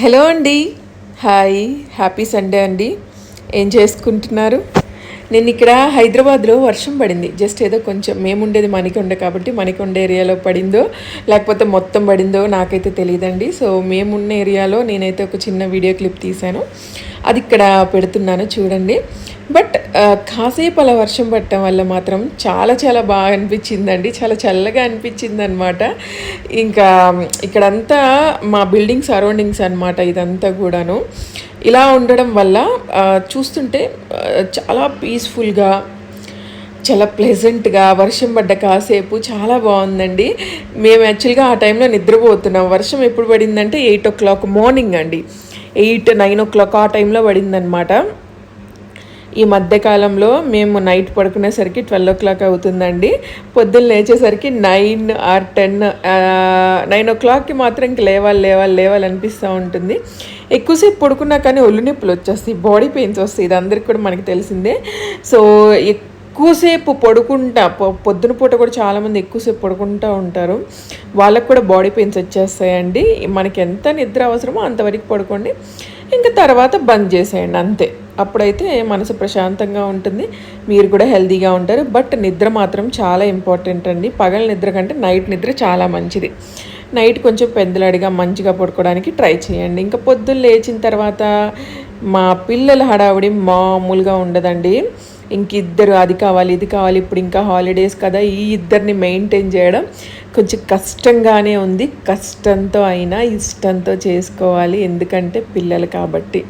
Hello అండి. Hi. Happy Sunday అండి. ఏం చేసుకుంటున్నారు? నేను ఇక్కడ హైదరాబాద్లో వర్షం పడింది. జస్ట్ ఏదో కొంచెం మేము ఉండేది మణికొండ కాబట్టి మణికొండ ఏరియాలో పడిందో లేకపోతే మొత్తం పడిందో నాకైతే తెలియదండి సో మేమున్న ఏరియాలో నేనైతే ఒక చిన్న వీడియో క్లిప్ తీశాను. అది ఇక్కడ పెడుతున్నాను చూడండి. బట్ కాసేపు అలా వర్షం పడటం వల్ల మాత్రం చాలా చాలా బాగా అనిపించిందండి. చాలా చల్లగా అనిపించింది అనమాట ఇంకా ఇక్కడంతా మా బిల్డింగ్ సరౌండింగ్స్ అనమాట ఇదంతా కూడాను. ఇలా ఉండడం వల్ల చూస్తుంటే చాలా పీస్ఫుల్గా చాలా ప్లెజెంట్గా వర్షం పడ్డ కాసేపు చాలా బాగుందండి. మేము యాక్చువల్గా ఆ టైంలో నిద్రపోతున్నాం. వర్షం ఎప్పుడు పడిందంటే ఎయిట్ ఓ క్లాక్ మార్నింగ్ అండి. ఎయిట్ నైన్ ఓ క్లాక్ ఆ టైంలో పడిందనమాట ఈ మధ్యకాలంలో మేము నైట్ పడుకునేసరికి ట్వెల్వ్ ఓ క్లాక్ అవుతుందండి. పొద్దున్న లేచేసరికి నైన్ ఆర్ టెన్ నైన్ ఓ క్లాక్కి మాత్రం ఇంక లేవాలి లేవాలి లేవాలి అనిపిస్తూ ఉంటుంది. ఎక్కువసేపు పడుకున్నా కానీ ఒళ్ళు నొప్పులు వచ్చేస్తాయి బాడీ పెయిన్స్ వస్తాయి ఇది అందరికి కూడా మనకి తెలిసిందే. సో ఎక్కువసేపు పడుకుంటా పొద్దున పూట కూడా చాలామంది ఎక్కువసేపు పడుకుంటూ ఉంటారు. వాళ్ళకు కూడా బాడీ పెయిన్స్ వచ్చేస్తాయండి. మనకి ఎంత నిద్ర అవసరమో అంతవరకు పడుకోండి. ఇంకా తర్వాత బంద్ చేసేయండి అంతే. అప్పుడైతే మనసు ప్రశాంతంగా ఉంటుంది. మీరు కూడా హెల్తీగా ఉంటారు. బట్ నిద్ర మాత్రం చాలా ఇంపార్టెంట్ అండి. పగల నిద్ర కంటే నైట్ నిద్ర చాలా మంచిది. నైట్ కొంచెం పెద్దలాడిగా మంచిగా పడుకోవడానికి ట్రై చేయండి. ఇంకా పొద్దున్న లేచిన తర్వాత మా పిల్లల హడావిడి మామూలుగా ఉండదండి. ఇంక ఇద్దరు అది కావాలి ఇది కావాలి ఇప్పుడు ఇంకా హాలిడేస్ కదా ఈ ఇద్దరిని మెయింటైన్ చేయడం కొంచెం కష్టంగానే ఉంది. కష్టంతో అయినా ఇష్టంతో చేసుకోవాలి ఎందుకంటే పిల్లలు కాబట్టి.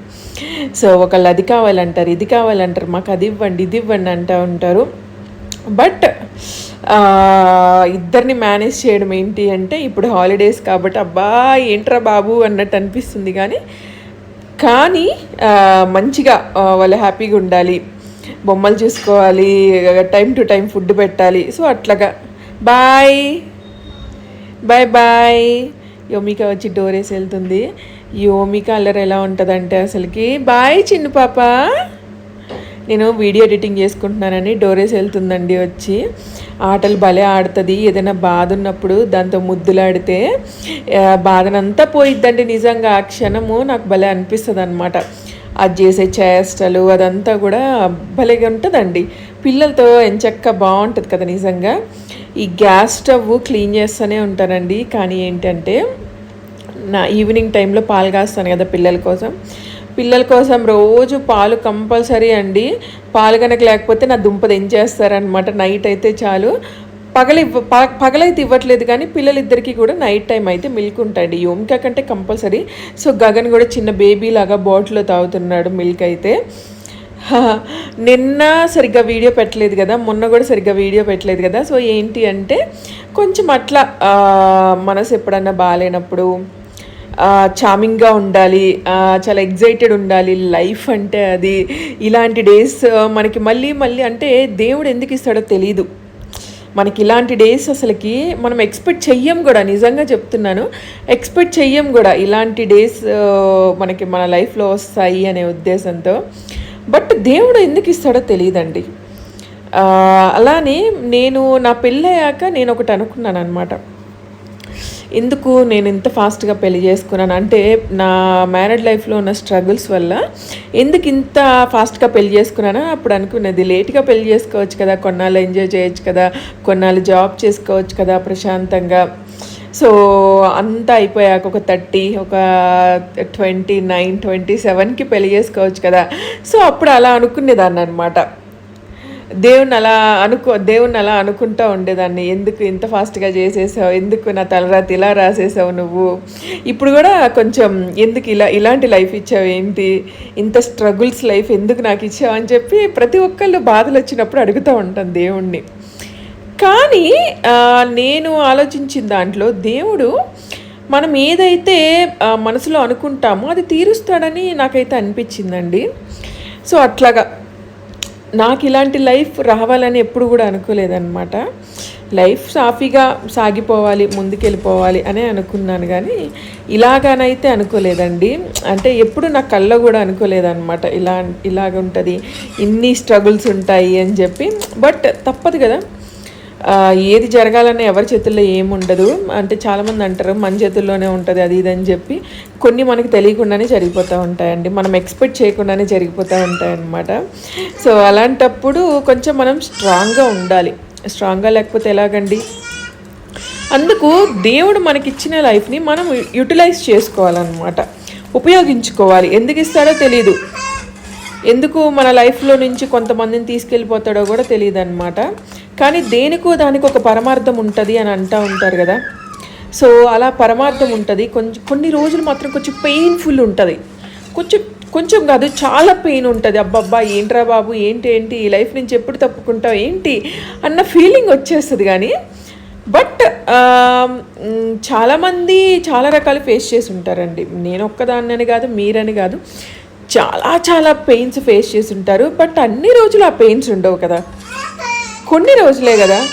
సో ఒకళ్ళు అది కావాలంటారు ఇది కావాలంటారు మాకు అది ఇవ్వండి ఇది ఇవ్వండి అంటూ ఉంటారు. బట్ ఇద్దరిని మేనేజ్ చేయడం ఏంటి అంటే ఇప్పుడు హాలిడేస్ కాబట్టి అబ్బా ఏంట్రా బాబు అన్నట్టు అనిపిస్తుంది. కానీ కానీ మంచిగా వాళ్ళు హ్యాపీగా ఉండాలి. బొమ్మలు చూసుకోవాలి టైం టు టైం ఫుడ్ పెట్టాలి. సో అట్లాగా. బాయ్. Bye bye. యోమిక వచ్చి డోరేసి వెళ్తుంది. యోమిక అల్లరి ఎలా ఉంటుందంటే అసలుకి. బాయ్ చిన్ను పాప. నేను వీడియో ఎడిటింగ్ చేసుకుంటున్నానని డోరేస్ వెళ్తుందండి వచ్చి. ఆటలు భలే ఆడుతుంది. ఏదైనా బాధ ఉన్నప్పుడు దాంతో ముద్దులాడితే బాధనంతా పోయిద్దండి నిజంగా. ఆ క్షణము నాకు భలే అనిపిస్తుంది అనమాట అది చేసే చేష్టలు అదంతా కూడా భలేగా ఉంటుందండి. పిల్లలతో ఎంచక్క బాగుంటుంది కదా నిజంగా. ఈ గ్యాస్ స్టవ్ క్లీన్ చేస్తూనే ఉంటానండి. కానీ ఏంటంటే నా ఈవినింగ్ టైంలో పాలు కాస్తాను కదా పిల్లల కోసం. పిల్లల కోసం రోజు పాలు కంపల్సరీ అండి. పాలు కనుక లేకపోతే నా దుంప దించేస్తారనమాట నైట్ అయితే చాలు. పగలి ప- పగలైతే ఇవ్వట్లేదు కానీ పిల్లలిద్దరికీ కూడా నైట్ టైం అయితే మిల్క్ ఉంటాయండి యోమికా కంటే కంపల్సరీ. సో గగన్ కూడా చిన్న బేబీ లాగా బాటిల్లో తాగుతున్నాడు మిల్క్ అయితే. నిన్న సరిగ్గా వీడియో పెట్టలేదు కదా. మొన్న కూడా సరిగ్గా వీడియో పెట్టలేదు కదా. సో ఏంటి అంటే కొంచెం అట్లా మనసు ఎప్పుడన్నా బాగాలేనప్పుడు చామింగ్గా ఉండాలి చాలా ఎగ్జైటెడ్ ఉండాలి. లైఫ్ అంటే అది. ఇలాంటి డేస్ మనకి మళ్ళీ మళ్ళీ అంటే దేవుడు ఎందుకు ఇస్తాడో తెలియదు మనకి ఇలాంటి డేస్ అసలుకి మనం ఎక్స్పెక్ట్ చెయ్యం కూడా. నిజంగా చెప్తున్నాను. ఎక్స్పెక్ట్ చెయ్యం కూడా. ఇలాంటి డేస్ మనకి మన లైఫ్లో వస్తాయి అనే ఉద్దేశంతో. బట్ దేవుడు ఎందుకు ఇస్తాడో తెలియదండి అలానే నేను నా పెళ్ళయ్యాక నేను ఒకటి అనుకున్నాను అనమాట ఎందుకు నేను ఇంత ఫాస్ట్గా పెళ్ళి చేసుకున్నాను? అంటే నా మ్యారీడ్ లైఫ్లో ఉన్న స్ట్రగుల్స్ వల్ల ఎందుకు ఇంత ఫాస్ట్గా పెళ్ళి చేసుకున్నానో? అప్పుడు అనుకున్నది లేట్గా పెళ్ళి చేసుకోవచ్చు కదా కొన్నాళ్ళు ఎంజాయ్ చేయొచ్చు కదా కొన్నాళ్ళు జాబ్ చేసుకోవచ్చు కదా ప్రశాంతంగా. సో అంతా అయిపోయాక ఒక థర్టీ ఒక ట్వంటీ నైన్ ట్వంటీ సెవెన్కి పెళ్ళి చేసుకోవచ్చు కదా. సో అప్పుడు అలా అనుకునేదాన్ని అనమాట దేవుని అలా అనుకో దేవుని అలా అనుకుంటా ఉండేదాన్ని. ఎందుకు ఇంత ఫాస్ట్గా చేసేసావు? ఎందుకు నా తలరాతి ఇలా రాసేసావు నువ్వు? ఇప్పుడు కూడా కొంచెం ఎందుకు ఇలా ఇలాంటి లైఫ్ ఇచ్చావు ఏంటి? ఇంత స్ట్రగుల్స్ లైఫ్ ఎందుకు నాకు ఇచ్చావు అని చెప్పి ప్రతి ఒక్కళ్ళు బాధలు వచ్చినప్పుడు అడుగుతూ ఉంటాను దేవుణ్ణి. కానీ నేను ఆలోచించిన దాంట్లో దేవుడు మనం ఏదైతే మనసులో అనుకుంటామో అది తీరుస్తాడని నాకైతే అనిపించిందండి. సో అట్లాగా నాకు ఇలాంటి లైఫ్ రావాలని ఎప్పుడు కూడా అనుకోలేదన్నమాట. లైఫ్ సాఫీగా సాగిపోవాలి ముందుకెళ్ళిపోవాలి అనే అనుకున్నాను కానీ ఇలాగనైతే అనుకోలేదండి. అంటే ఎప్పుడు నా కళ్ళ కూడా అనుకోలేదన్నమాట. ఇలా ఇలాగ ఉంటుంది ఇన్ని స్ట్రగుల్స్ ఉంటాయి అని చెప్పి. బట్ తప్పదు కదా. ఏది జరగాలన్నా ఎవరి చేతుల్లో ఏముండదు. అంటే చాలామంది అంటారు మన చేతుల్లోనే ఉంటుంది అది ఇది అని చెప్పి. కొన్ని మనకి తెలియకుండానే జరిగిపోతూ ఉంటాయండి. మనం ఎక్స్పెక్ట్ చేయకుండానే జరిగిపోతూ ఉంటాయన్నమాట. సో అలాంటప్పుడు కొంచెం మనం స్ట్రాంగ్గా ఉండాలి. స్ట్రాంగ్గా లేకపోతే ఎలాగండి? అందుకు దేవుడు మనకిచ్చిన లైఫ్ని మనం యూటిలైజ్ చేసుకోవాలన్నమాట. ఉపయోగించుకోవాలి. ఎందుకు ఇస్తాడో తెలియదు ఎందుకు మన లైఫ్లో నుంచి కొంతమందిని తీసుకెళ్ళిపోతాడో కూడా తెలియదు అనమాట కానీ దేనికో దానికి ఒక పరమార్థం ఉంటుంది అని అంటూ ఉంటారు కదా. సో అలా పరమార్థం ఉంటుంది. కొంచెం కొన్ని రోజులు మాత్రం కొంచెం పెయిన్ఫుల్ ఉంటుంది. కొంచెం కొంచెం కాదు చాలా పెయిన్ ఉంటుంది. అబ్బబ్బా ఏంట్రా బాబు ఏంటి ఏంటి ఈ లైఫ్ నుంచి ఎప్పుడు తప్పుకుంటావు ఏంటి అన్న ఫీలింగ్ వచ్చేస్తుంది కానీ. బట్ చాలామంది చాలా రకాలు ఫేస్ చేసి ఉంటారండి. నేను ఒక్కదాన్నని కాదు మీరని కాదు. చాలా చాలా పెయిన్స్ ఫేస్ చేసి ఉంటారు. బట్ అన్ని రోజులు ఆ పెయిన్స్ ఉండవు కదా. కొన్ని రోజులే కదా.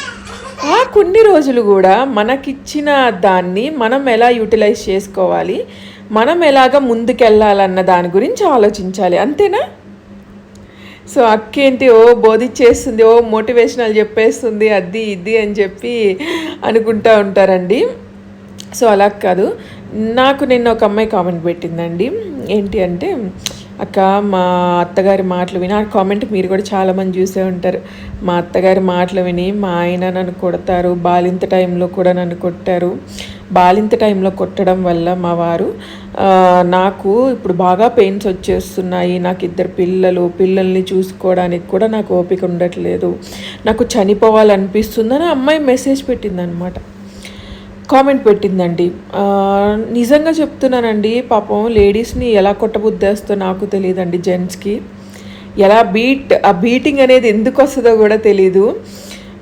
ఆ కొన్ని రోజులు కూడా మనకిచ్చిన దాన్ని మనం ఎలా యూటిలైజ్ చేసుకోవాలి మనం ఎలాగ ముందుకెళ్ళాలన్న దాని గురించి ఆలోచించాలి. అంతేనా? సో అక్కేంటి ఓ బోధిచ్చేస్తుంది ఓ మోటివేషనల్ చెప్పేస్తుంది అది ఇది అని చెప్పి అనుకుంటూ ఉంటారండి. సో అలా కాదు. నాకు నిన్న ఒక అమ్మాయి కామెంట్ పెట్టిందండి. ఏంటి అంటే అక్క మా అత్తగారి మాటలు విని ఆ కామెంట్ మీరు కూడా చాలామంది చూసే ఉంటారు. మా అత్తగారి మాటలు విని మా ఆయన నన్ను కొడతారు బాలింత టైంలో కూడా నన్ను కొట్టారు. బాలింత టైంలో కొట్టడం వల్ల మా వారు నాకు ఇప్పుడు బాగా పెయిన్స్ వచ్చేస్తున్నాయి. నాకు ఇద్దరు పిల్లలు పిల్లల్ని చూసుకోవడానికి కూడా నాకు ఓపిక ఉండట్లేదు. నాకు చనిపోవాలనిపిస్తుందని ఆ అమ్మాయి మెసేజ్ పెట్టిందనమాట కామెంట్ పెట్టిందండి. నిజంగా చెప్తున్నానండి పాపం లేడీస్ని ఎలా కొట్టబుద్దేస్తో నాకు తెలియదండి జెంట్స్కి. ఎలా బీట్ ఆ బీటింగ్ అనేది ఎందుకు వస్తుందో కూడా తెలీదు.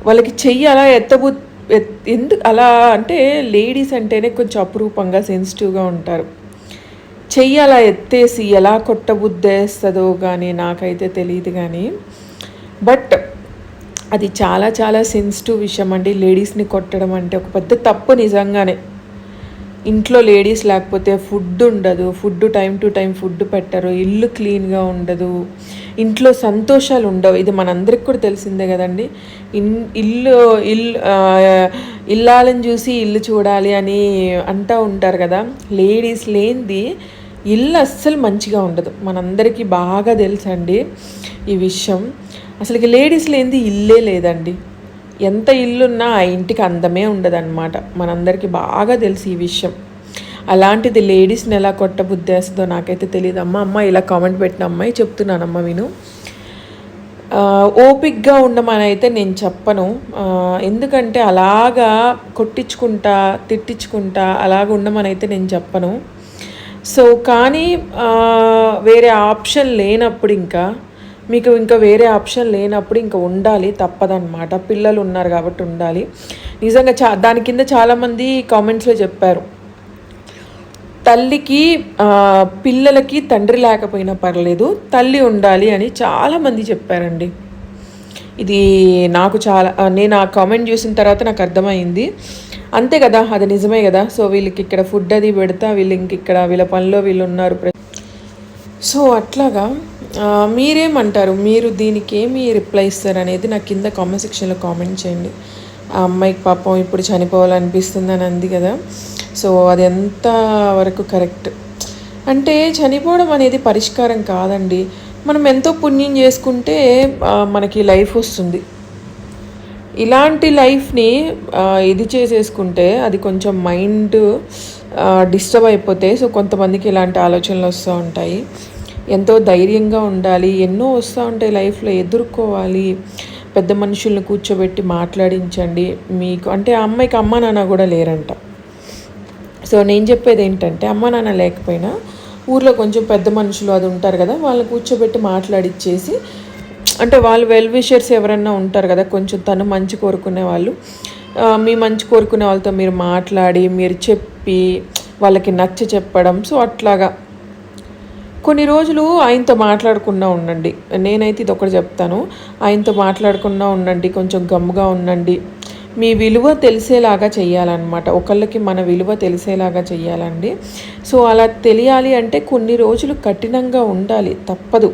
వాళ్ళకి చెయ్యి అలా ఎత్తబు ఎత్- ఎందుకు అలా అంటే లేడీస్ అంటేనే కొంచెం అపురూపంగా సెన్సిటివ్గా ఉంటారు. చెయ్యి అలా ఎత్తేసి ఎలా కొట్టబుద్దేస్తుందో కానీ నాకైతే తెలియదు కానీ బట్ అది చాలా చాలా సెన్సిటివ్ విషయం అండి. లేడీస్ని కొట్టడం అంటే ఒక పెద్ద తప్పు నిజంగానే. ఇంట్లో లేడీస్ లేకపోతే ఫుడ్ ఉండదు. Food time to time food పెట్టరు. ఇల్లు క్లీన్గా ఉండదు. ఇంట్లో సంతోషాలు ఉండవు. ఇది మనందరికి కూడా తెలిసిందే కదండి. ఇన్ ఇల్లు ఇల్లు ఇల్లాలని చూసి ఇల్లు చూడాలి అని అంటూ ఉంటారు కదా. లేడీస్ లేనిది ఇల్లు అస్సలు మంచిగా ఉండదు. మనందరికీ బాగా తెలుసండి ఈ విషయం. అసలుకి లేడీస్ లేనిది ఇల్లే లేదండి. ఎంత ఇల్లున్నా ఆ ఇంటికి అందమే ఉండదన్నమాట. మనందరికీ బాగా తెలుసు ఈ విషయం. అలాంటిది లేడీస్ని ఎలా కొట్టబుద్దేస్తుందో నాకైతే తెలియదు అమ్మ అమ్మ ఇలా కామెంట్ పెట్టిన అమ్మాయి చెప్తున్నానమ్మ విను. ఓపిక్గా ఉండమని అయితే నేను చెప్పను. ఎందుకంటే అలాగా కొట్టించుకుంటా తిట్టించుకుంటా అలాగ ఉండమని అయితే నేను చెప్పను. సో కానీ వేరే ఆప్షన్ లేనప్పుడు ఇంకా మీకు ఇంకా వేరే ఆప్షన్ లేనప్పుడు ఇంకా ఉండాలి తప్పదనమాట పిల్లలు ఉన్నారు కాబట్టి ఉండాలి. నిజంగా చా దాని కింద చాలామంది కామెంట్స్లో చెప్పారు. తల్లికి పిల్లలకి తండ్రి లేకపోయినా పర్లేదు తల్లి ఉండాలి అని చాలామంది చెప్పారండి. ఇది నాకు చాలా నేను ఆ కామెంట్ చూసిన తర్వాత నాకు అర్థమైంది. అంతే కదా అది నిజమే కదా. సో వీళ్ళకి ఇక్కడ ఫుడ్ అది పెడతా వీళ్ళు ఇంక ఇక్కడ వీళ్ళ పనిలో వీళ్ళు ఉన్నారు. ప్ర- సో అట్లాగా మీరేమంటారు? మీరు దీనికి ఏమి రిప్లై ఇస్తారు అనేది నాకు కింద కామెంట్ సెక్షన్లో కామెంట్ చేయండి. ఆ అమ్మాయికి పాపం ఇప్పుడు చనిపోవాలనిపిస్తుంది అని అంది కదా. సో అది ఎంత వరకు కరెక్ట్? అంటే చనిపోవడం అనేది పరిష్కారం కాదండి. మనం ఎంతో పుణ్యం చేసుకుంటే మనకి లైఫ్ వస్తుంది. ఇలాంటి లైఫ్ని ఇది చేసేసుకుంటే అది కొంచెం మైండ్ డిస్టర్బ్ అయిపోతే సో కొంతమందికి ఇలాంటి ఆలోచనలు వస్తూ ఉంటాయి. ఎంతో ధైర్యంగా ఉండాలి ఎన్నో వస్తూ ఉంటాయి లైఫ్లో ఎదుర్కోవాలి. పెద్ద మనుషుల్ని కూర్చోబెట్టి మాట్లాడించండి. మీకు అంటే ఆ అమ్మాయికి అమ్మ నాన్న కూడా లేరంట. సో నేను చెప్పేది ఏంటంటే అమ్మ నాన్న లేకపోయినా ఊర్లో కొంచెం పెద్ద మనుషులు అది ఉంటారు కదా వాళ్ళని కూర్చోబెట్టి మాట్లాడిచ్చేసి అంటే వాళ్ళు వెల్ విషర్స్ ఎవరన్నా ఉంటారు కదా కొంచెం తను మంచి కోరుకునే వాళ్ళు మీ మంచి కోరుకునే వాళ్ళతో మీరు మాట్లాడి మీరు చెప్పి వాళ్ళకి నచ్చ చెప్పడం సో అట్లాగా. కొన్ని రోజులు ఆయనతో మాట్లాడకుండా ఉండండి. నేనైతే ఇది ఒకటి చెప్తాను. ఆయనతో మాట్లాడకుండా ఉండండి కొంచెం గమ్ముగా ఉండండి. మీ విలువ తెలిసేలాగా చేయాలన్నమాట ఒకళ్ళకి మన విలువ తెలిసేలాగా చేయాలండి సో అలా తెలియాలి అంటే కొన్ని రోజులు కఠినంగా ఉండాలి. తప్పదు.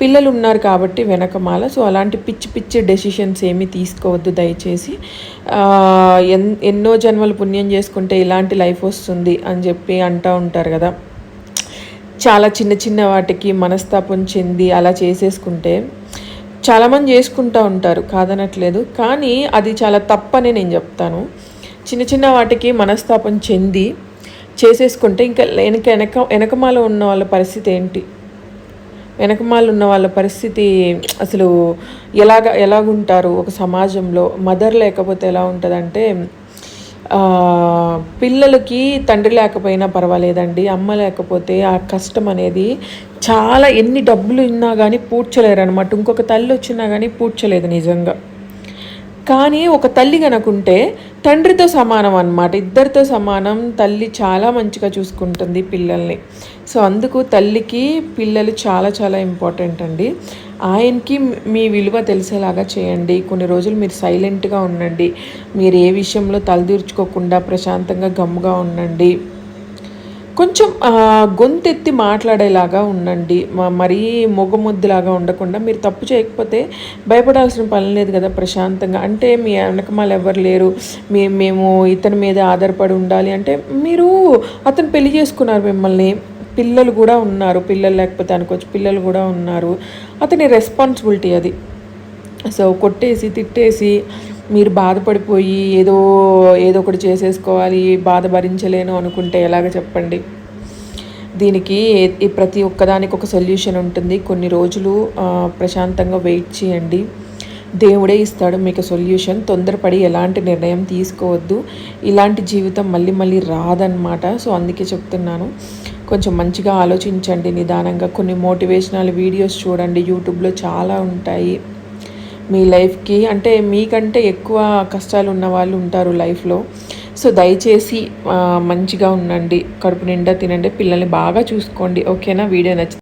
పిల్లలు ఉన్నారు కాబట్టి వెనకమాల. సో అలాంటి పిచ్చి పిచ్చి డెసిషన్స్ ఏమీ తీసుకోవద్దు దయచేసి. ఎన్ ఎన్నో జన్మలు పుణ్యం చేసుకుంటే ఇలాంటి లైఫ్ వస్తుంది అని చెప్పి అంటూ ఉంటారు కదా. చాలా చిన్న చిన్న వాటికి మనస్తాపం చెంది అలా చేసేసుకుంటే చాలామంది చేసుకుంటూ ఉంటారు కాదనట్లేదు. కానీ అది చాలా తప్పని నేను చెప్తాను. చిన్న చిన్న వాటికి మనస్తాపం చెంది చేసేసుకుంటే ఇంకా వెనక వెనక వెనకమాల ఉన్న వాళ్ళ పరిస్థితి ఏంటి? వెనకమాల ఉన్న వాళ్ళ పరిస్థితి అసలు ఎలాగ ఎలాగుంటారు ఒక సమాజంలో? మదర్ లేకపోతే ఎలా ఉంటుందంటే పిల్లలకి తండ్రి లేకపోయినా పర్వాలేదండి అమ్మ లేకపోతే ఆ కష్టం అనేది చాలా ఎన్ని డబ్బులు ఇన్నా కానీ పూడ్చలేరు అనమాట ఇంకొక తల్లి వచ్చినా కానీ పూడ్చలేదు నిజంగా. కానీ ఒక తల్లి కనుకుంటే తండ్రితో సమానం అనమాట ఇద్దరితో సమానం తల్లి చాలా మంచిగా చూసుకుంటుంది పిల్లల్ని. సో అందుకు తల్లికి పిల్లలు చాలా చాలా ఇంపార్టెంట్ అండి. ఆయనకి మీ విలువ తెలిసేలాగా చేయండి. కొన్ని రోజులు మీరు సైలెంట్గా ఉండండి. మీరు ఏ విషయంలో తలదూర్చుకోకుండా ప్రశాంతంగా గమ్ముగా ఉండండి. కొంచెం గొంతెత్తి మాట్లాడేలాగా ఉండండి. మరీ మొగముద్దులాగా ఉండకుండా మీరు తప్పు చేయకపోతే భయపడాల్సిన పని లేదు కదా ప్రశాంతంగా. అంటే మీ వెనకమాల ఎవరు లేరు. మే మేము ఇతని మీద ఆధారపడి ఉండాలి. అంటే మీరు అతను పెళ్ళి చేసుకున్నారు మిమ్మల్ని. పిల్లలు కూడా ఉన్నారు. పిల్లలు లేకపోతే అనుకోవచ్చు. పిల్లలు కూడా ఉన్నారు. అతని రెస్పాన్సిబిలిటీ అది. సో కొట్టేసి తిట్టేసి మీరు బాధపడిపోయి ఏదో ఏదో ఒకటి చేసేసుకోవాలి బాధ భరించలేను అనుకుంటే ఎలాగ చెప్పండి? దీనికి ప్రతి ఒక్కదానికి ఒక సొల్యూషన్ ఉంటుంది. కొన్ని రోజులు ప్రశాంతంగా వెయిట్ చేయండి. దేవుడే ఇస్తాడు మీకు సొల్యూషన్ తొందరపడి ఎలాంటి నిర్ణయం తీసుకోవద్దు. ఇలాంటి జీవితం మళ్ళీ మళ్ళీ రాదనమాట సో అందుకే చెప్తున్నాను. కొంచెం మంచిగా ఆలోచించండి నిదానంగా. కొన్ని మోటివేషనల్ వీడియోస్ చూడండి. యూట్యూబ్లో చాలా ఉంటాయి. మీ లైఫ్కి అంటే మీకంటే ఎక్కువ కష్టాలు ఉన్న వాళ్ళు ఉంటారు లైఫ్లో. సో దయచేసి మంచిగా ఉండండి. కడుపు నిండా తినండి. పిల్లల్ని బాగా చూసుకోండి. ఓకేనా? వీడియో నచ్చింది